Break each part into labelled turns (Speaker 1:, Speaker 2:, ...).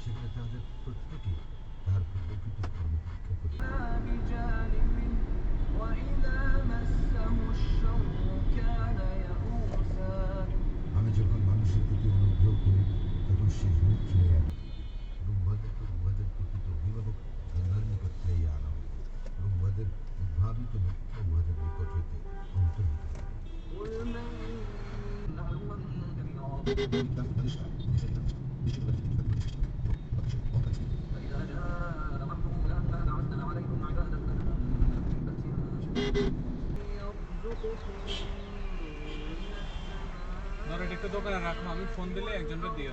Speaker 1: সেখানে তাদের প্রত্যেকে তার প্রকৃত ধর্ম পরীক্ষা করে আমি যখন মানুষের প্রতি অনুগ্রহ করি, তখন সে রূপ ফিরে আনে এবং উহাদেরকে উহাদের প্রকৃত অভিভাবক আল্লাহর নিকট ফিরিয়ে আনা হয় এবং উহাদের উদ্ভাবিত
Speaker 2: লক্ষ্য
Speaker 3: ধর এটা একটু দোকানে রাখো আমি ফোন দিলে একজনকে দিও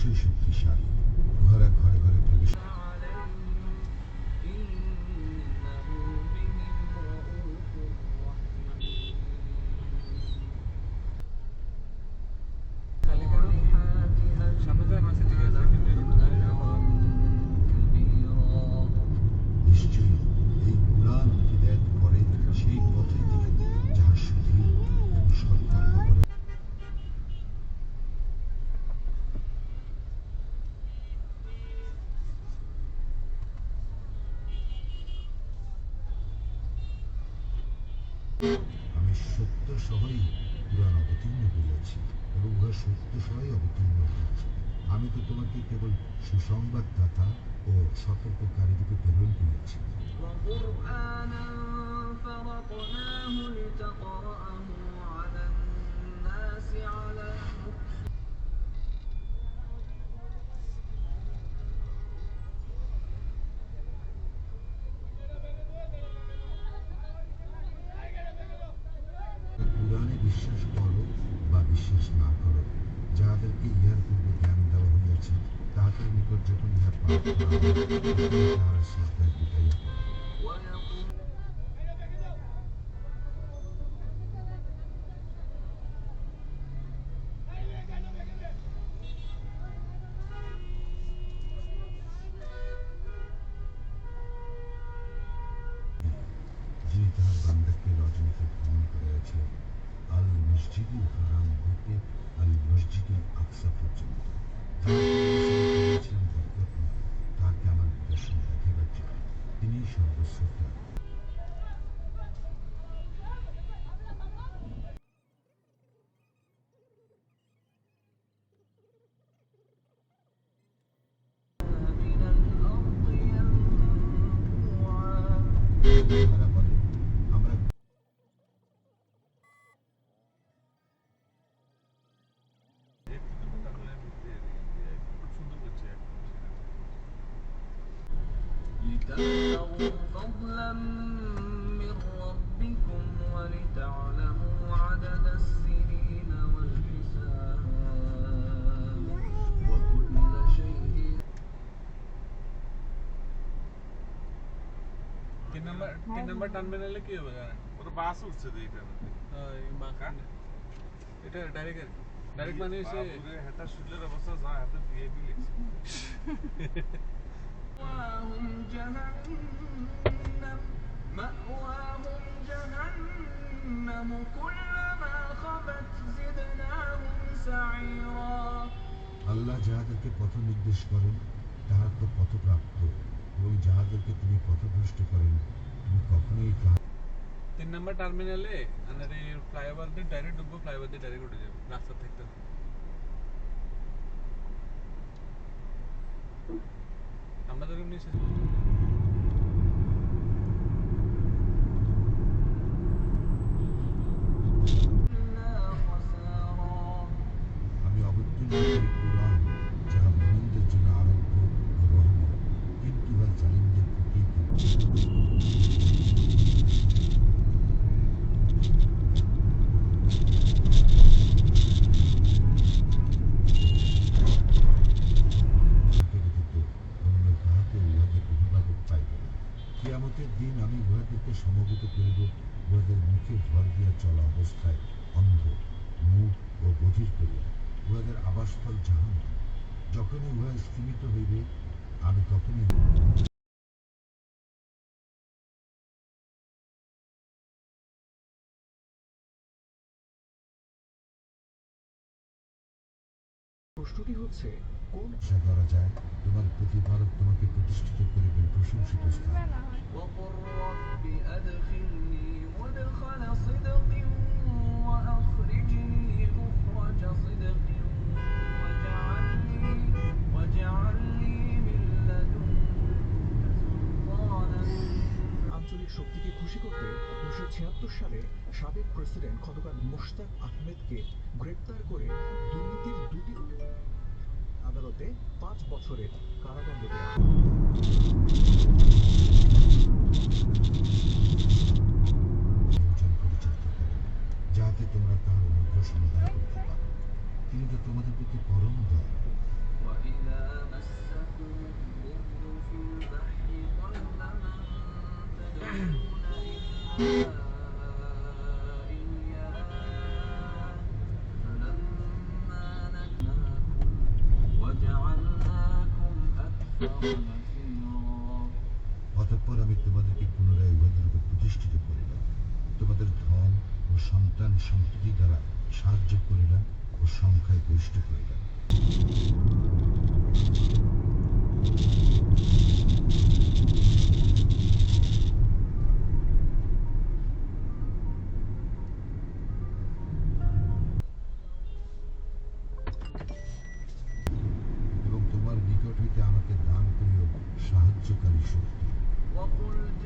Speaker 2: 睡醒就下雨
Speaker 1: আমি সত্য সহই কুরআন অবতীর্ণ করিয়াছি এবং উহা সত্য সহই অবতীর্ণ হইয়াছে আমি তো তোমাকে কেবল সুসংবাদদাতা ও সতর্ককারী রূপে প্রেরণ করিয়াছি
Speaker 2: وقرآنا فرقناه لتقرأه على الناس على مكث
Speaker 1: বিশ্বাস করো বা বিশ্বাস না করো যাহাদেরকে ইহার পূর্বে জ্ঞান দেওয়া হইয়াছে, তাহাদের নিকট যখন ইহা পাঠ করা হয় তখনই তাহারা সিজদায় পিটাইয়া পড়ে
Speaker 3: তিন নম্বর টার্মিনালে কি হবে জানেন
Speaker 4: ওটা বাস উঠছে যে এটা
Speaker 3: ওই বাঁকা এটা ডাইরেক্ট আর ডাইরেক্ট মানে হচ্ছে
Speaker 4: বাবুরে হেতা শুলের অবস্থা যা হাতে ভিআইপি লিখছে
Speaker 2: مأواهم جهنم مأواهم جهنم كلما خبت زدناهم سعيرا
Speaker 1: আল্লাহ যাহাদেরকে পথ নির্দেশ করেন তাহার তো পথপ্রাপ্ত এবং যাহাদেরকে তিনি পথভ্রষ্ট করেন তুমি কখনোই
Speaker 3: তিন নম্বর টার্মিনালে আমাদের ফ্লাইওভার দিয়ে ডাইরেক্ট ডুববো, ফ্লাইওভার দিয়ে ডাইরেক্ট উঠে যাব, রাস্তা থাকতে আমরা তো নিচে
Speaker 1: অবস্থায় অন্ধ মুখ ও বধির করিয়া উহাদের আবাসস্থল জাহান যখনই উহা স্থিমিত হইবে আমি তখনই
Speaker 5: প্রশ্নটি হচ্ছে কোন
Speaker 1: আশা করা যায় তোমার প্রতিপালক তোমাকে প্রতিষ্ঠিত করিবেন প্রশংসিত স্থান।
Speaker 5: সাবেক প্রেসিডেন্ট খন্দকার মোশতাক আহমেদকে গ্রেপ্তার করে দুর্নীতির দুটি আদালতে পাঁচ বছরের কারাদণ্ড দেওয়া হয়
Speaker 2: Yeah.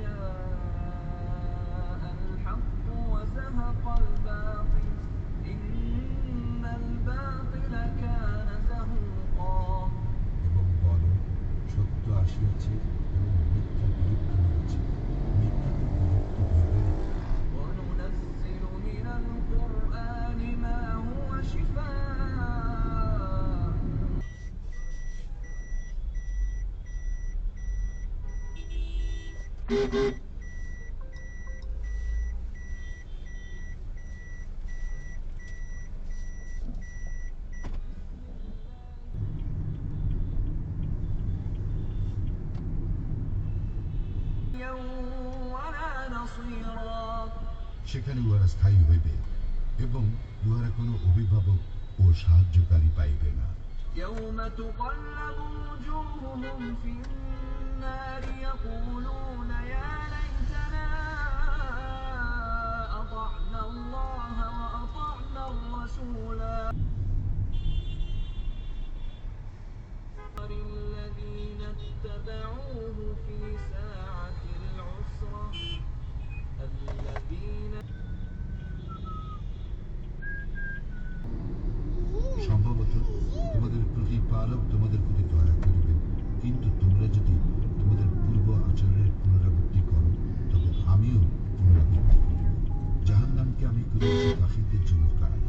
Speaker 2: the
Speaker 1: সেখানে উহারা স্থায়ী হইবে এবং উহারা কোনো অভিভাবক ও সাহায্যকারী পাইবে না
Speaker 2: يوم تقلب وجوههم في النار النَّارِ يَقُولُونَ يَا لَيْتَنَا أَطَعْنَا اللَّهَ وَأَطَعْنَا الرَّسُولَا الذين اتبعوه في ساعة العسرة. الذين
Speaker 1: شامبا بطل مدر بلغي بارب عليكم
Speaker 2: ثقافة
Speaker 3: الجنوب بعد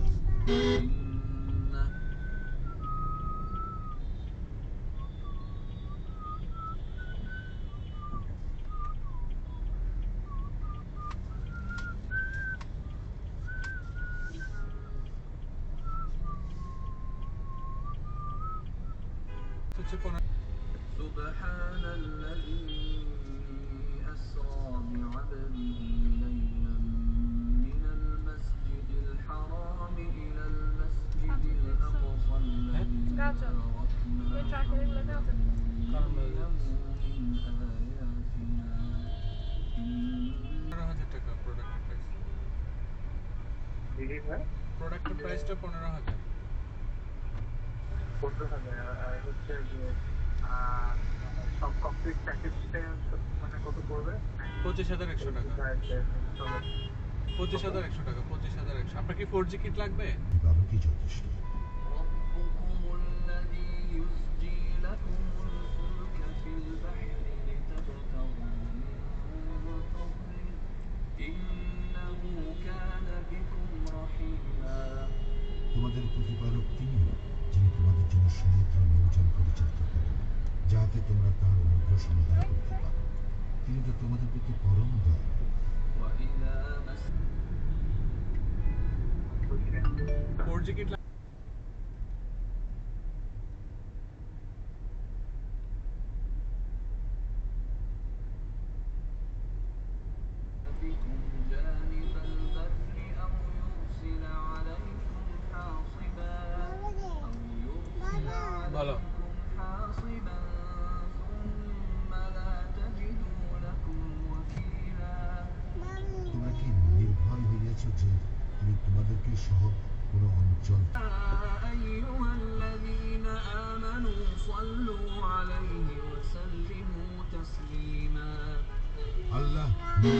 Speaker 2: سبحان الذي أسرى بعبده.
Speaker 6: Gotcha. We're tracking
Speaker 3: পনেরো হাজার পনেরো হাজার
Speaker 7: আর হচ্ছে যে কমপ্লিট প্যাকেজটা মানে কত পড়বে
Speaker 3: পঁচিশ হাজার একশো টাকা পঁচিশ হাজার একশো টাকা, পঁচিশ হাজার একশো। আপনার কি ফোর জি কিট লাগবে?
Speaker 1: যথেষ্ট তোমাদের প্রতিপালক তিনি, যিনি তোমাদের জন্য সমুদ্র নিয়োজন পরিচালিত করেন যাতে তোমরা তার অনুগ্রহ সমাধান করতে পারো। তিনি তো তোমাদের প্রতি পরম
Speaker 2: দয়া
Speaker 1: Portuguese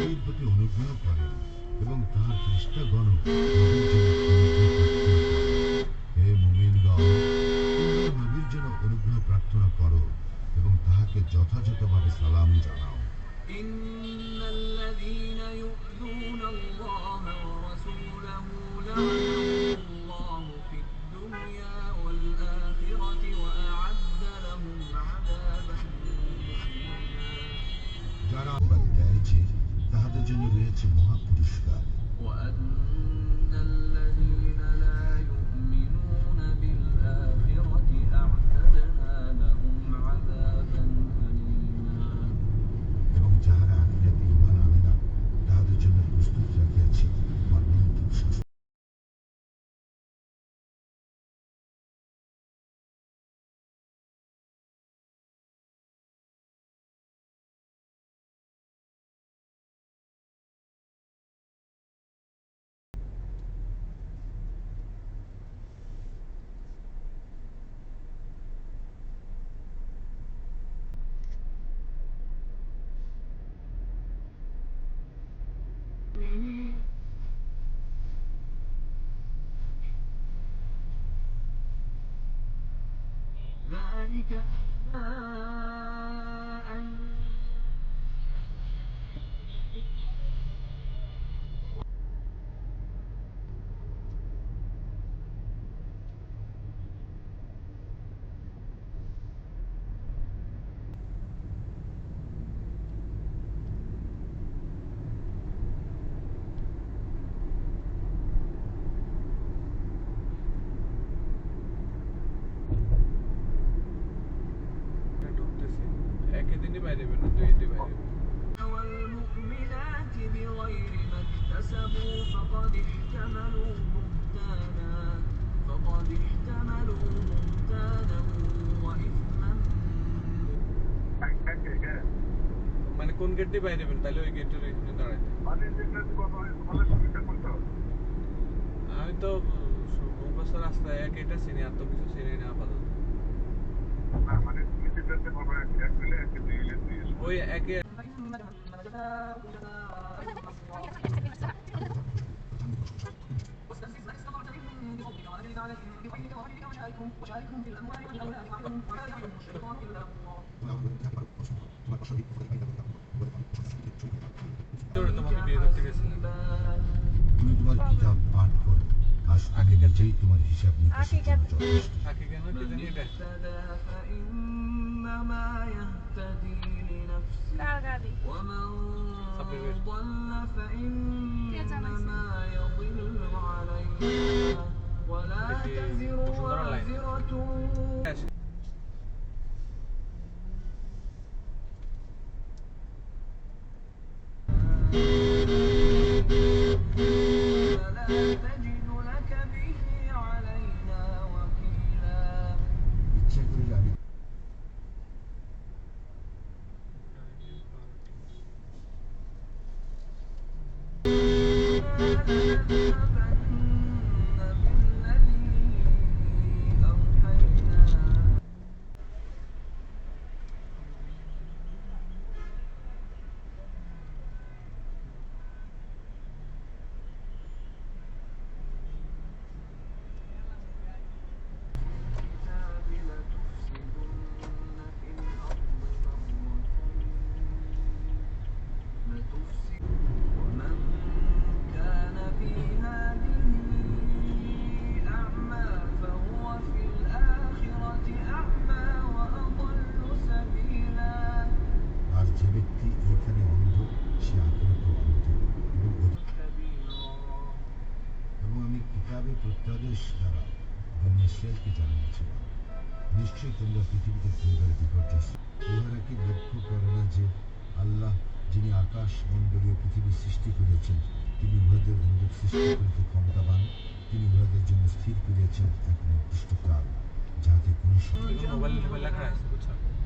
Speaker 1: নবীর প্রতি অনুগ্রহ করেন এবং তাহার খ্রিস্টাগণ নবীর জন্য অনুগ্রহ প্রার্থনা করেন। হে মুমিনগণ তোমরা নবীর জন্য অনুগ্রহ প্রার্থনা করো এবং তাহাকে যথাযথভাবে সালাম জানাও
Speaker 2: إن الذين يؤذون الله ورسوله لعنهم الله في الدنيا والآخرة وأعد لهم عذابا مهينا
Speaker 1: بعد جنريتهم الدفاع
Speaker 2: وأن الذين لا يؤمنون بالآخرة أعتدنا ذلك أن
Speaker 3: গেট দিয়ে বাইরে বেরোন তাহলে ওই গেটের এখানে দাঁড়াইতে। আমি তো মুখস্থ রাস্তায় এক এটা চিনি, আর তো কিছু চিনি না আপাতত। ওই একে ধরে তোমাকে বিয়ে করতে গেছিলাম
Speaker 1: তুমি তোমার কিতাব পাঠ করো আজ তুমি
Speaker 3: আকিকা
Speaker 1: নিজেই তোমার হিসাব নিকাশের
Speaker 6: আকিকা।
Speaker 1: জন্য যথেষ্ট
Speaker 3: থাকে কেন কি জানি
Speaker 2: من
Speaker 3: এটা
Speaker 2: اهتدى فإنما يهتدي لنفسه
Speaker 6: কার গাড়ি
Speaker 2: ومن
Speaker 3: Subdivision.
Speaker 2: ضل فإنما يضل عليها ولا
Speaker 3: দেখি,
Speaker 2: تزر
Speaker 3: সুন্দর line.
Speaker 2: وازرة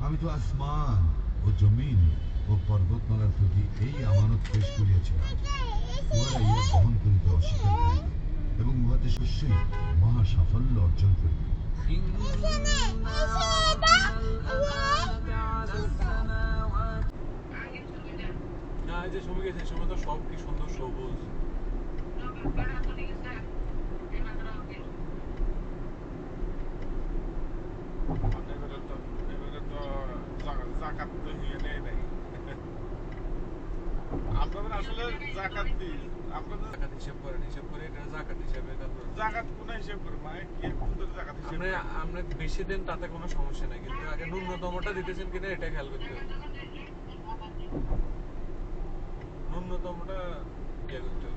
Speaker 1: আমি তো আসমান ও জমিন ও পর্বতমালার প্রতি এই আমানত পেশ করিয়াছিলাম। এবং উহাতে শস্যই মহা সাফল্য অর্জন করিবে।
Speaker 3: না হ্যাঁ, এই যে সময় গেছে সময় তো সব কি সুন্দর সবুজ।
Speaker 4: এবারে তো এবারে তো জাকাত
Speaker 3: করে? বেশি দেন তাতে কোনো সমস্যা নাই, কিন্তু আগে ন্যূনতমটা দিতেছেন কিনা এটা খেয়াল করতে হবে ন্যূনতমটা ইয়ে করতে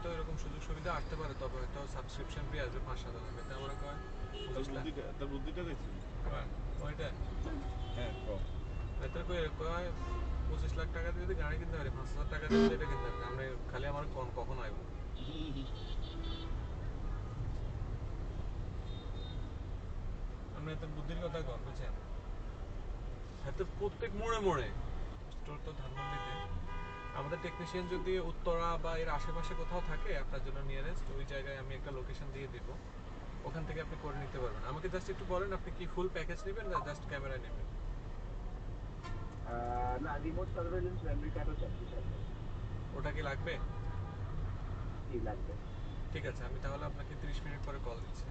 Speaker 3: হয়তো এরকম সুযোগ সুবিধা আসতে পারে তবে হয়তো সাবস্ক্রিপশন ফি আসবে পাঁচ সাত হাজার টাকা। আমরা কয়?
Speaker 4: তার বুদ্ধিটা দেখছি।
Speaker 3: ওইটা
Speaker 4: হ্যাঁ
Speaker 3: এটা কই কয় পঁচিশ লাখ টাকা দিয়ে যদি গাড়ি কিনতে পারি পাঁচ হাজার টাকা দিয়ে এটা কিনতে পারি আমরা খালি আমার কোন কখন আইব আমরা এত বুদ্ধির কথা কন বুঝছেন? হাতে প্রত্যেক মোড়ে মোড়ে। স্টোর তো ধানমন্ডিতে। আমাদের টেকনিশিয়ান যদি উত্তরা বা এর আশেপাশে কোথাও থাকে আপনার জন্য নিয়ারেস্ট ওই জায়গায় আমি একটা লোকেশন দিয়ে দিব। ওখান থেকে আপনি করে নিতে পারবেন। আমাকে জাস্ট একটু বলেন আপনি কি ফুল প্যাকেজ নেবেন না জাস্ট ক্যামেরা নেবেন?
Speaker 7: না রিমোট সার্ভেলেন্স মেমরি কার্ডও চাচ্ছি সাথে
Speaker 3: ওটা কি লাগবে?
Speaker 7: লাগবে।
Speaker 3: ঠিক আছে আমি তাহলে আপনাকে 30 মিনিট পরে কল দিচ্ছি।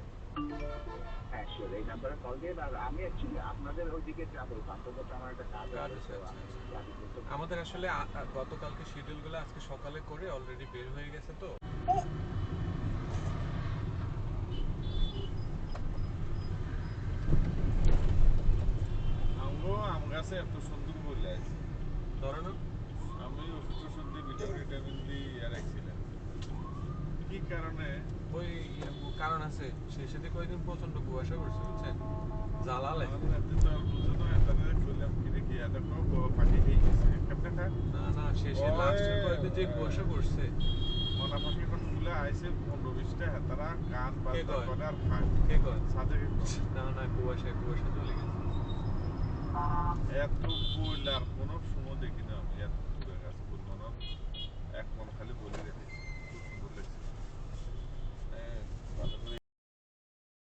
Speaker 7: হ্যাঁ শিওর এই নাম্বারে কল দিয়ে আর আমি অ্যাকচুয়ালি আপনাদের ওইদিকে যাব অন্তত আমার একটা কাজ
Speaker 3: কাজ
Speaker 7: আছে
Speaker 3: আছে,
Speaker 7: তো
Speaker 3: আচ্ছা, আচ্ছা। আমাদের আসলে গতকালকে শিডিউলগুলো আজকে সকালে করে অলরেডি বের হয়ে গেছে তো
Speaker 4: আমগো আম গাছে এত সুন্দর বলে আছে
Speaker 3: ধরো না
Speaker 4: আমি ওষুধ টষুধ দিয়ে ভিটামিন ভিটামিন দিয়ে আর ছিলেন কি কারণে
Speaker 3: ওই কারণ আছে সেই সাথে কয়েকদিন প্রচণ্ড কুয়াশা করছে বুঝছেন? জ্বালালে।
Speaker 4: না
Speaker 3: না শেষে লাস্টের কয়েকদিন যে কুয়াশা করছে
Speaker 4: মনা এখন তুলে আইসে পনেরো বিশটা গান বাজনা করে আর খায়
Speaker 3: কে কয়?
Speaker 4: সাথে
Speaker 3: না না কুয়াশা কুয়াশা চলে গেছে।
Speaker 4: এত বইল আর কোনো